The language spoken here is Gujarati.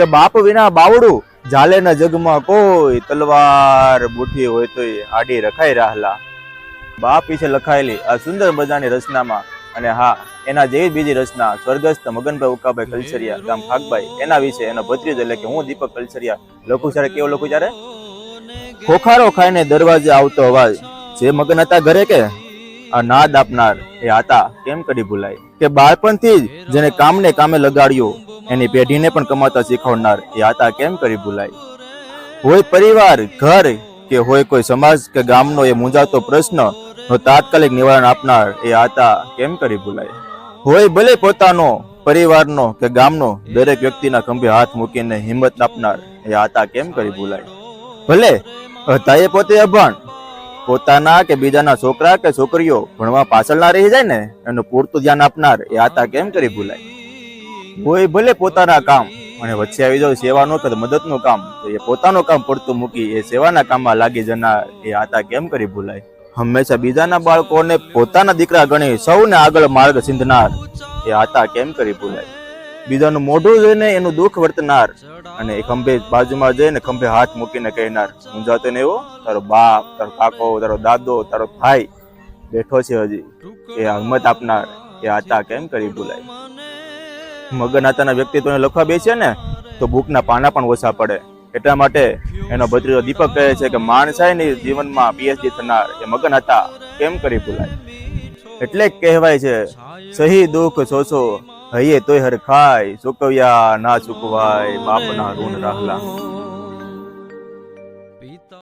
કે બાપ વિના બાવડું જાલે ના જગમાં કોઈ, તલવાર બુઠી હોય તો આડી રખાઈ રાહલા. બાપ વિશે લખાયેલી આ સુંદર મજાની રચનામાં, અને હા, એના જેવી બીજી રચના સ્વર્ગસ્થ મગનભાઈ ઉકાભાઈ કલસરિયા ગામ ખાકભાઈ એના વિશે એનો ભત્રીજો, એટલે કે હું દીપક કલસરિયા. લખું ત્યારે કેવો લખું ત્યારે ખોખારો ખાઈને દરવાજે આવતો અવાજ, જે મગન હતા ઘરે કે? નાદ આપનાર એ હતા કેમ કરી ભૂલાય? કે બાળપણથી જ જેને કામને કામે લગાડ્યો, એની પેઢીને પણ કમાતા શીખવનાર એ હતા કેમ કરી ભૂલાય? હોય પરિવાર, ઘર કે હોય કોઈ સમાજ કે ગામનો એ મૂંઝાતો પ્રશ્ન નો તાત્કાલિક નિવારણ આપનાર એ હતા કેમ કરી ભૂલાય? હોય ભલે પોતાનો, પરિવારનો કે ગામનો, દરેક વ્યક્તિના ખંભે હાથ મૂકીને હિંમત આપનાર એ હતા કેમ કરી ભૂલાય? ભલે હતા એ પોતે અભણ પોતાના કે બીજાના છોકરા કે છોકરીઓ ભણવા પાછળ ના રહી જાય ને, એનું પૂરતું ધ્યાન આપનાર એ આતા કેમ કરી ભૂલાય? કોઈ ભલે પોતાના કામ અને વચ્ચે આવી જાવ સેવાનું કે મદદનું કામ, તો એ પોતાનું કામ પડતું મૂકી એ સેવાના કામમાં લાગી જનાર એ આતા કેમ કરી ભૂલાય? હંમેશા બીજાના બાળકોને પોતાના દીકરા ગણી સૌને આગળ માર્ગ સિંધનાર એ આતા કેમ કરી ભૂલાય? બીજાનું મોઢું જોઈને એનું દુઃખ વર્તનાર. અને એ ખંભે બાજુમાં જઈને ખંભે હાથ મૂકીને કહેનાર મૂંઝાતો ને એવો? તારો બાપ, તારો કાકો, તારો દાદો, તારો ભાઈ બેઠો છે હજી. એ હિંમત આપનાર. એ આતા કેમ કરી ભૂલાય? મગન આતાના વ્યક્તિત્વને લખવા બેસે ને, તો ભૂખના પાના પણ ઓછા પડે. એટલા માટે એનો ભત્રીજો દીપક કહે છે કે, માણસાયની જીવનમાં પીએચડી થનાર એ મગન હતા કેમ કરી ભૂલાય? એટલે કહેવાય છે, સહી દુઃખ સોસો હૈયે તોય હરખાય સુકવ્યા ના સુકવાય બાપના ઋણ rahલા